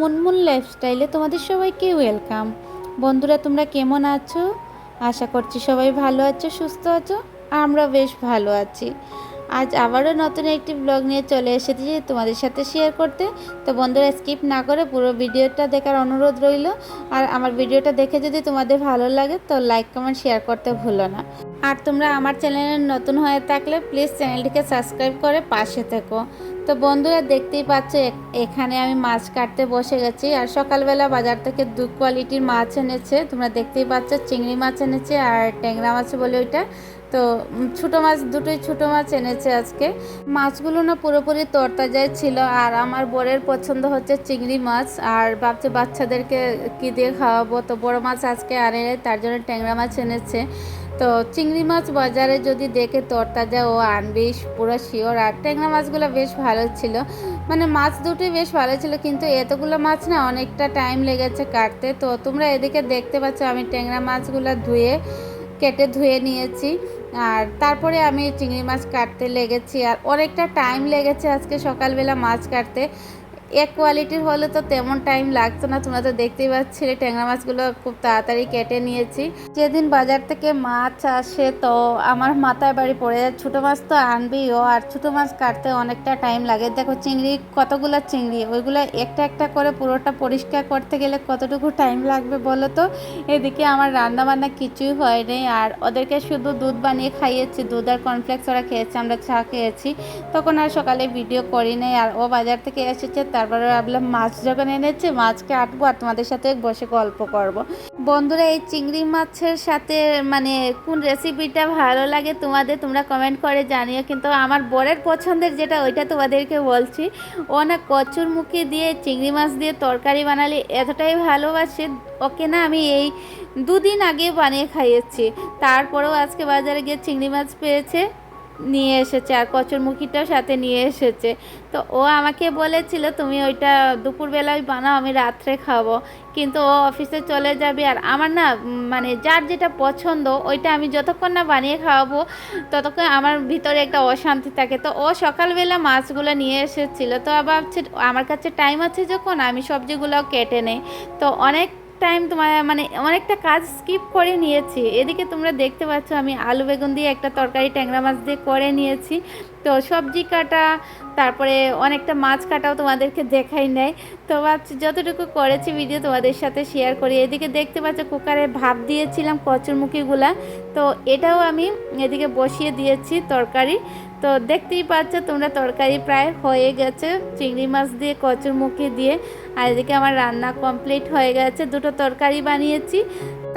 মুনমুন লাইফস্টাইলে তোমাদের সবাইকে ওয়েলকাম বন্ধুরা, তোমরা কেমন আছো? আশা করছি সবাই ভালো আছো, সুস্থ আছো, আমরা বেশ ভালো আছি। আজ আবারও নতুন একটি ব্লগ নিয়ে চলে এসেছি তোমাদের সাথে শেয়ার করতে। তো বন্ধুরা স্কিপ না করে পুরো ভিডিওটা দেখার অনুরোধ রইল। আর আমার ভিডিওটা দেখে যদি তোমাদের ভালো লাগে, তো লাইক কমেন্ট শেয়ার করতে ভুলো না। আর তোমরা আমার চ্যানেলে নতুন হয়ে থাকলে প্লিজ চ্যানেলটিকে সাবস্ক্রাইব করে পাশে থেকো। তো বন্ধুরা দেখতেই পাচ্ছ এখানে আমি মাছ কাটতে বসে গেছি। আর সকালবেলা বাজার থেকে দু কোয়ালিটির মাছ এনেছে। তোমরা দেখতেই পাচ্ছ, চিংড়ি মাছ এনেছে আর ট্যাংরা মাছ বলে ওইটা। তো ছোটো মাছ, দুটোই ছোটো মাছ এনেছে আজকে। মাছগুলো না পুরোপুরি তরতাজাই ছিল, আর আমার বরের পছন্দ হচ্ছে চিংড়ি মাছ, আর ভাবছে বাচ্চাদেরকে কি দিয়ে খাওয়াবো। তো বড় মাছ আজকে আনে তার জন্য ট্যাংরা মাছ এনেছে। তো চিংড়ি মাছ বাজারে যদি দেখে তরতাজা ও আনবি, পুরো শিওর। আর ট্যাংরা মাছগুলো বেশ ভালো ছিল। মানে মাছ দুটোই বেশ ভালো ছিল, কিন্তু এতগুলো মাছ না অনেকটা টাইম লেগেছে কাটতে। তো তোমরা এদিকে দেখতে পাচ্ছ আমি ট্যাংরা মাছগুলো ধুয়ে কেটে ধুয়ে নিয়েছি। আর তারপরে আমি চিংড়ি মাছ কাটতে লেগেছি। আর অনেকটা টাইম লেগেছে আজকে সকালবেলা মাছ কাটতে। এক কোয়ালিটির হলে তো তেমন টাইম লাগতো না। তোমরা তো দেখতেই পাচ্ছিলে ট্যাংরা মাছগুলো খুব তাড়াতাড়ি কেটে নিয়েছি। যেদিন বাজার থেকে মাছ আসে তো আমার মাথায় বাড়ি পড়ে যায়। ছোটো মাছ তো আনবেই ও, আর ছোটো মাছ কাটতে অনেকটা টাইম লাগে। দেখো চিংড়ি, কতগুলো চিংড়ি, ওইগুলো একটা একটা করে পুরোটা পরিষ্কার করতে গেলে কতটুকু টাইম লাগবে বলো তো? এদিকে আমার রান্না বান্না কিছুই হয়নি আর ওদেরকে শুধু দুধ বানিয়ে খাইয়েছি। দুধ আর কর্নফ্লেক্স ওরা খেয়েছে, আমরা চা খেয়েছি। তখন আর সকালে ভিডিও করি নাই। আর ও বাজার থেকে এসেছে তারপরে ভাবলাম মাছ যখন এনেছে, মাছকে আটবো আর তোমাদের সাথে বসে গল্প করব। বন্ধুরা, এই চিংড়ি মাছের সাথে মানে কোন রেসিপিটা ভালো লাগে তোমাদের তোমরা কমেন্ট করে জানিও। কিন্তু আমার বরের পছন্দের যেটা, ওইটা তোমাদেরকে বলছি, ও না কচুর মুখে দিয়ে চিংড়ি মাছ দিয়ে তরকারি বানালে এতটাই ভালোবাসে, ওকে না আমি এই দুদিন আগে বানিয়ে খাইয়েছি। তারপরেও আজকে বাজারে গিয়ে চিংড়ি মাছ পেয়েছে। নিয়ে এসেছে আর কচুরমুখিটাও সাথে নিয়ে এসেছে। তো ও আমাকে বলেছিল, তুমি ওইটা দুপুরবেলায় বানাও, আমি রাত্রে খাব। কিন্তু ও অফিসে চলে যাবে আর আমার না মানে যার যেটা পছন্দ, ওইটা আমি যতক্ষণ না বানিয়ে খাওয়াবো, ততক্ষণ আমার ভিতরে একটা অশান্তি থাকে। তো ও সকালবেলা মাছগুলো নিয়ে এসেছিল। তো আবার আমার কাছে টাইম আছে যখন, আমি সবজিগুলো কেটে নেই। তো অনেক টাইম তোমার মানে অনেকটা কাজ স্কিপ করে নিয়েছি। এদিকে তোমরা দেখতে পাচ্ছ, আমি আলু বেগুন দিয়ে একটা তরকারি, ট্যাংরা মাছ দিয়ে করে নিয়েছি। তো সবজি কাটা, তারপরে অনেকটা মাছ কাটাও তোমাদেরকে দেখাই নেয় তো ভাবছি, যতটুকু করেছি ভিডিও তোমাদের সাথে শেয়ার করি। এদিকে দেখতে পাচ্ছ, কুকারে ভাপ দিয়েছিলাম কচুরমুখিগুলা। তো এটাও আমি এদিকে বসিয়ে দিয়েছি তরকারি। তো দেখতেই পাচ্ছ তোমরা তরকারি প্রায় হয়ে গেছে। চিংড়ি মাছ দিয়ে, কচুর মুখে দিয়ে। আর এদিকে আমার রান্না কমপ্লিট হয়ে গেছে। দুটো তরকারি বানিয়েছি।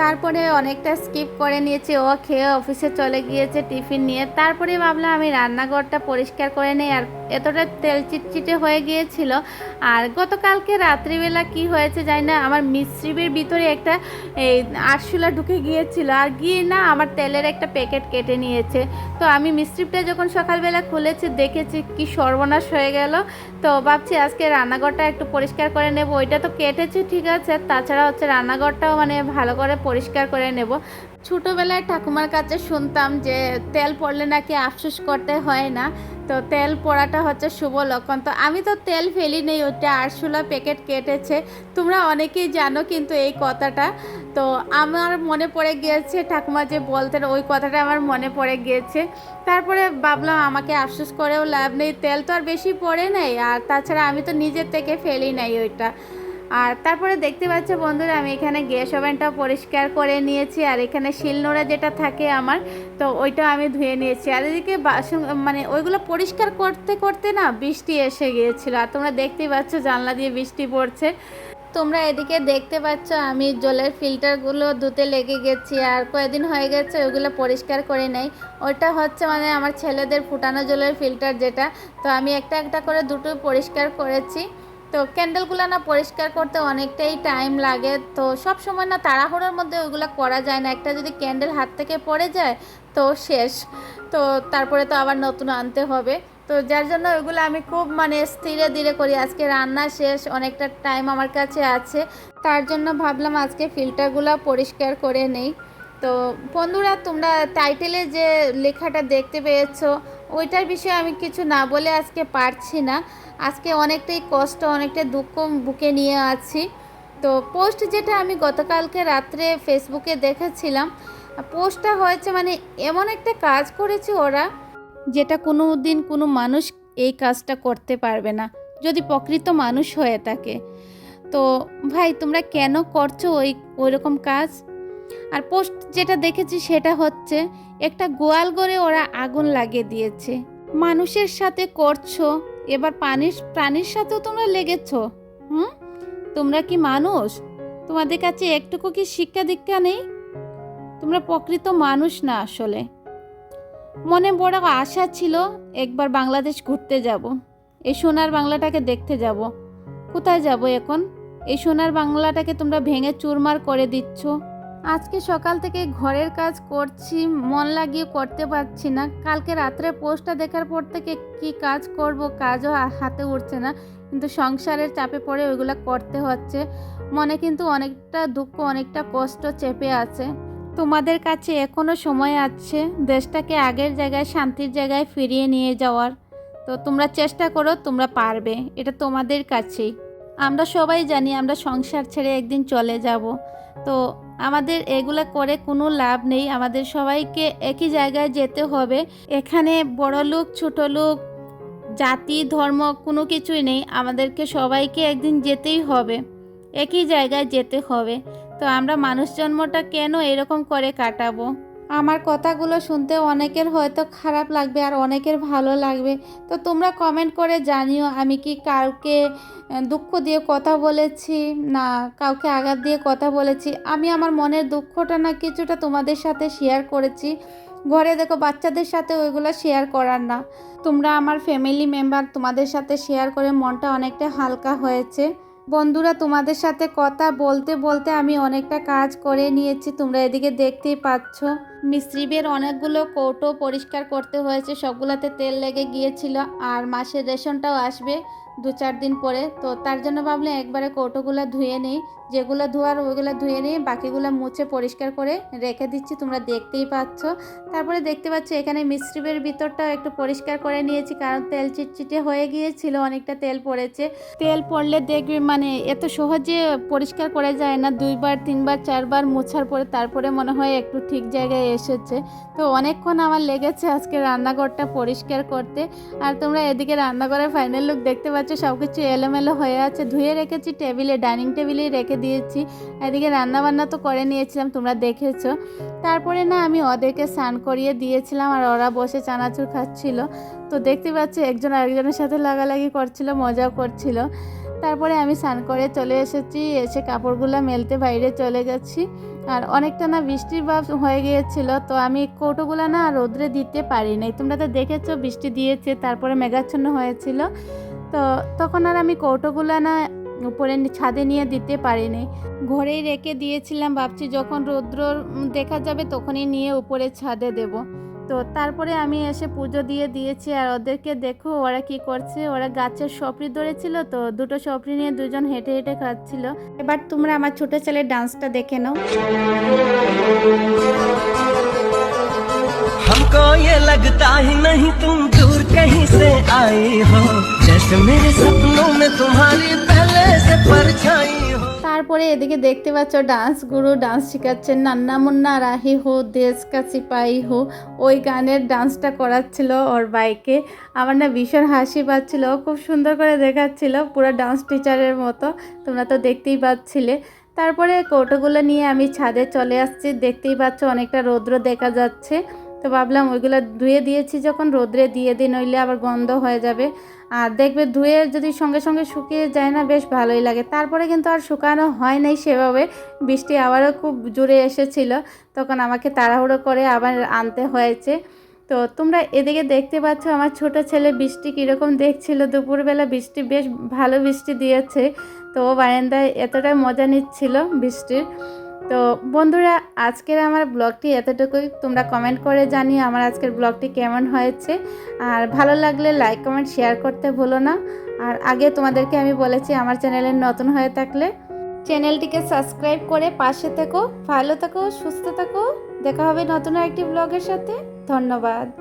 তারপরে অনেকটা স্কিপ করে নিয়েছে, ও খেয়ে অফিসে চলে গিয়েছে টিফিন নিয়ে। তারপরে ভাবলাম আমি রান্নাঘরটা পরিষ্কার করে নেই, আর এতটা তেল চিটচিটে হয়ে গিয়েছিল। আর গতকালকে রাত্রিবেলা কি হয়েছে জানি না, আমার মিশ্রিবের ভিতরে একটা এই আরশোলা ঢুকে গিয়েছিল, আর গিয়ে না আমার তেলের একটা প্যাকেট কেটে নিয়েছে। তো আমি মিশ্রিপটা যখন সকালবেলা খুলেছি, দেখেছি কি সর্বনাশ হয়ে গেল। তো ভাবছি আজকে রান্নাঘরটা একটু পরিষ্কার করে নেব, ওইটা তো কেটেছি ঠিক আছে, তাছাড়া হচ্ছে রান্নাঘরটাও মানে ভালো করে পরিষ্কার করে নেব। ছোটোবেলায় ঠাকুমার কাছে শুনতাম যে, তেল পড়লে নাকি আফসোস করতে হয় না। তো তেল পড়াটা হচ্ছে শুভ লক্ষণ। তো আমি তো তেল ফেলি নেই ওটা আরশোলা প্যাকেট কেটেছে। তোমরা অনেকেই জানো কিন্তু এই কথাটা। তো আমার মনে পড়ে গিয়েছে, ঠাকুমা যে বলতেন ওই কথাটা আমার মনে পড়ে গিয়েছে। তারপরে ভাবলাম আমাকে আফসোস করেও লাভ নেই, তেল তো আর বেশি পড়ে নেই। আর তাছাড়া আমি তো নিজের থেকে ফেলি নাই ওইটা। আর তারপরে দেখতে পাচ্ছ বন্ধুরা, আমি এখানে গ্যাস ওভেনটাও পরিষ্কার করে নিয়েছি, আর এখানে শিলনোড়া যেটা থাকে আমার, তো ওইটা আমি ধুয়ে নিয়েছি। আর এদিকে বাসন মানে ওইগুলো পরিষ্কার করতে করতে না বৃষ্টি এসে গিয়েছিল, আর তোমরা দেখতেই পাচ্ছ জানলা দিয়ে বৃষ্টি পড়ছে। তোমরা এদিকে দেখতে পাচ্ছ আমি জলের ফিল্টারগুলো ধুতে লেগে গেছি, আর কয়েকদিন হয়ে গেছে ওগুলো পরিষ্কার করে নেই। ওটা হচ্ছে মানে আমার ছেলেদের ফুটানো জলের ফিল্টার যেটা, তো আমি একটা একটা করে দুটো পরিষ্কার করেছি। তো ক্যান্ডেলগুলো না পরিষ্কার করতে অনেকটাই টাইম লাগে। তো সব সময় না তাড়াহুড়োর মধ্যে ওইগুলো করা যায় না। একটা যদি ক্যান্ডেল হাত থেকে পড়ে যায়, তো শেষ। তো তারপরে তো আবার নতুন আনতে হবে। তো যার জন্য ওইগুলো আমি খুব মানে স্থিরে ধীরে করি। আজকে রান্না শেষ, অনেকটা টাইম আমার কাছে আছে। তার জন্য ভাবলাম আজকে ফিল্টারগুলো পরিষ্কার করে নেই। তো বন্ধুরা, তোমরা টাইটেলে যে লেখাটা দেখতে পেয়েছ, ওইটার বিষয়ে আমি কিছু না বলে আজকে পারছি না। আজকে অনেকটাই কষ্ট, অনেকটা দুঃখ বুকে নিয়ে আছি। তো পোস্ট যেটা আমি গতকালকে রাত্রে ফেসবুকে দেখেছিলাম পোস্টটা হয়েছে মানে এমন একটা কাজ করেছে ওরা, যেটা কোনো দিন কোনো মানুষ এই কাজটা করতে পারবে না, যদি প্রকৃত মানুষ হয়ে থাকে। তো ভাই, তোমরা কেন করছ ওই ওই রকম কাজ? আর পোস্ট যেটা দেখেছি সেটা হচ্ছে, একটা গোয়াল গড়ে ওরা আগুন লাগিয়ে দিয়েছে। মানুষের সাথে করছ, এবার পানির, প্রাণীর সাথেও তোমরা লেগেছো, হুম? তোমরা কি মানুষ? তোমাদের কাছে একটুকু কি শিক্ষা দীক্ষা নেই? তোমরা প্রকৃত মানুষ না আসলে। মনে বড় আশা ছিল, একবার বাংলাদেশ ঘুরতে যাব। এই সোনার বাংলাটাকে দেখতে যাব। কোথায় যাব এখন? এই সোনার বাংলাটাকে তোমরা ভেঙে চুরমার করে দিচ্ছ। আজকে সকাল থেকে ঘরের কাজ করছি, মন লাগিয়ে করতে পারছি না। কালকে রাত্রে পোস্টটা দেখার পর থেকে কি কাজ করব কাজও হাতে উঠছে না। কিন্তু সংসারের চাপে পড়ে ওইগুলো করতে হচ্ছে। মনে কিন্তু অনেকটা দুঃখ, অনেকটা কষ্ট চেপে আছে। তোমাদের কাছে এখনও সময় আছে দেশটাকে আগের জায়গায়, শান্তির জায়গায় ফিরিয়ে নিয়ে যাওয়ার। তো তোমরা চেষ্টা করো, তোমরা পারবে। এটা তোমাদের কাছেই। আমরা সবাই জানি আমরা সংসার ছেড়ে একদিন চলে যাব। তো আমাদের এগুলা করে কোনো লাভ নেই। আমাদের সবাইকে একই জায়গায় যেতে হবে। এখানে বড় লোক, ছোট লোক, জাতি, ধর্ম কোনো কিছুই নেই। আমাদেরকে সবাইকে একদিন যেতেই হবে। একই জায়গায় যেতে হবে। তো আমরা মানুষ জন্মটা কেন এরকম করে কাটাবো? আমার কথাগুলো শুনতে অনেকের হয়তো খারাপ লাগবে আর অনেকের ভালো লাগবে। তো তোমরা কমেন্ট করে জানিও আমি কি কাউকে দুঃখ দিয়ে কথা বলেছি না, কাউকে আঘাত দিয়ে কথা বলেছি। আমি আমার মনের দুঃখটা না কিছুটা তোমাদের সাথে শেয়ার করেছি। ঘরে দেখো বাচ্চাদের সাথে ওইগুলো শেয়ার করার না। তোমরা আমার ফ্যামিলি মেম্বার তোমাদের সাথে শেয়ার করে মনটা অনেকটা হালকা হয়েছে। বন্ধুরা, তোমাদের সাথে কথা বলতে বলতে আমি অনেকটা কাজ করে নিয়েছি। তোমরা এদিকে দেখতেই পাচ্ছ মিশ্রিবের অনেকগুলো কৌটো পরিষ্কার করতে হয়েছে। সবগুলোতে তেল লেগে গিয়েছিল আর মাসের রেশনটাও আসবে দু চার দিন পরে। তো তার জন্য ভাবলে একবারে কৌটোগুলো ধুয়ে নেই। যেগুলো ধোয়ার, ওইগুলো ধুয়ে নিয়ে বাকিগুলো মুছে পরিষ্কার করে রেখে দিচ্ছি। তোমরা দেখতেই পাচ্ছ। তারপরে দেখতে পাচ্ছ, এখানে মিস্ত্রিবের ভিতরটাও একটু পরিষ্কার করে নিয়েছি, কারণ তেল চিটচিটে হয়ে গিয়েছিল, অনেকটা তেল পড়েছে। তেল পড়লে দেখবে মানে এত সহজে পরিষ্কার করে যায় না, দুইবার, তিনবার, চারবার মোছার পরে তারপরে মনে হয় একটু ঠিক জায়গায় এসেছে। তো অনেকক্ষণ আমার লেগেছে আজকে রান্নাঘরটা পরিষ্কার করতে। আর তোমরা এদিকে রান্নাঘরের ফাইনাল লুক দেখতে পাচ্ছ সব কিছু এলোমেলো হয়ে আছে। ধুয়ে রেখেছি টেবিলে, ডাইনিং টেবিলেই রেখে দিয়েছি। এদিকে রান্না বান্না তো করে নিয়েছিলাম, তোমরা দেখেছ। তারপরে না আমি ওদেরকে স্নান করিয়ে দিয়েছিলাম আর ওরা বসে চানাচুর খাচ্ছিল। তো দেখতে পাচ্ছি একজন আরেকজনের সাথে লাগালাগি করছিল, মজাও করছিল। তারপরে আমি স্নান করে চলে এসেছি, এসে কাপড়গুলো মেলতে বাইরে চলে গেছি। আর অনেকটা না বৃষ্টির ভাব হয়ে গিয়েছিল, তো আমি কৌটোগুলো না রোদ্রে দিতে পারি নাই। তোমরা তো দেখেছ বৃষ্টি দিয়েছে, তারপরে মেঘাচ্ছন্ন হয়েছিল। তো তখন আর আমি কৌটোগুলো না উপরে ছাদে নিয়ে দিতে পারিনি। ঘরেই রেখে দিয়েছিলাম, ভাবছি যখন রৌদ্র দেখা যাবে তখনই নিয়ে উপরে ছাদে দেব। তো তারপরে আমি এসে পুজো দিয়ে দিয়েছি আর ওদেরকে দেখো ওরা কি করছে। ওরা গাছের সপরি ধরেছিল তো, দুটো সপরি নিয়ে দুজন হেঁটে হেঁটে খাচ্ছিল। এবার তোমরা আমার ছোট ছেলের ডান্সটা দেখে নাও। हमको ये लगता ही नहीं तुम दूर कहीं से आई हो जैसे मेरे सपनों में तुम्हारी पहले से परछाई हो তারপরে এদিকে দেখতে পাচ্ছ ডান্স গুরু ডান্স শেখাচ্ছেন নান্না মুন্না রাহি হো দেশ কা সিপাহি হো ওই গানের ডান্সটা করাচ্ছিল ওর বাইকে আমার না ভীষণ হাসি পাচ্ছিল ও খুব সুন্দর করে দেখাচ্ছিল পুরো ডান্স টিচারের মতো তোমরা তো দেখতেই পাচ্ছিলে তারপরে কৌটোগুলো নিয়ে আমি ছাদে চলে আসছি দেখতেই পাচ্ছ অনেকটা রৌদ্র দেখা যাচ্ছে তো ভাবলাম ওইগুলো ধুয়ে দিয়েছি যখন, রোদ্রে দিয়ে দিই, নইলে আবার গন্ধ হয়ে যাবে। আর দেখবে ধুয়ে যদি সঙ্গে সঙ্গে শুকিয়ে যায় না, বেশ ভালোই লাগে। তারপরে কিন্তু আর শুকানো হয় নাই সেভাবে, বৃষ্টি আবারও খুব জোরে এসেছিল। তখন আমাকে তাড়াহুড়ো করে আবার আনতে হয়েছে। তো তোমরা এদিকে দেখতে পাচ্ছ আমার ছোট ছেলে বৃষ্টি কীরকম দেখছিল। দুপুরবেলা বৃষ্টি, বেশ ভালো বৃষ্টি দিয়েছে। তো বারান্দায় এতটাই মজা নিচ্ছিল বৃষ্টির। তো বন্ধুরা, আজকের আমার ব্লগটি এতটুকুই। তোমরা কমেন্ট করে জানিও আমার আজকের ব্লগটি কেমন হয়েছে। আর ভালো লাগলে লাইক কমেন্ট শেয়ার করতে ভুলো না। আর আগে তোমাদেরকে আমি বলেছি, আমার চ্যানেলে নতুন হয়ে থাকলে চ্যানেলটিকে সাবস্ক্রাইব করে পাশে থেকো, ভালো থাকো, সুস্থ থাকো। দেখা হবে নতুন একটি ব্লগের সাথে। ধন্যবাদ।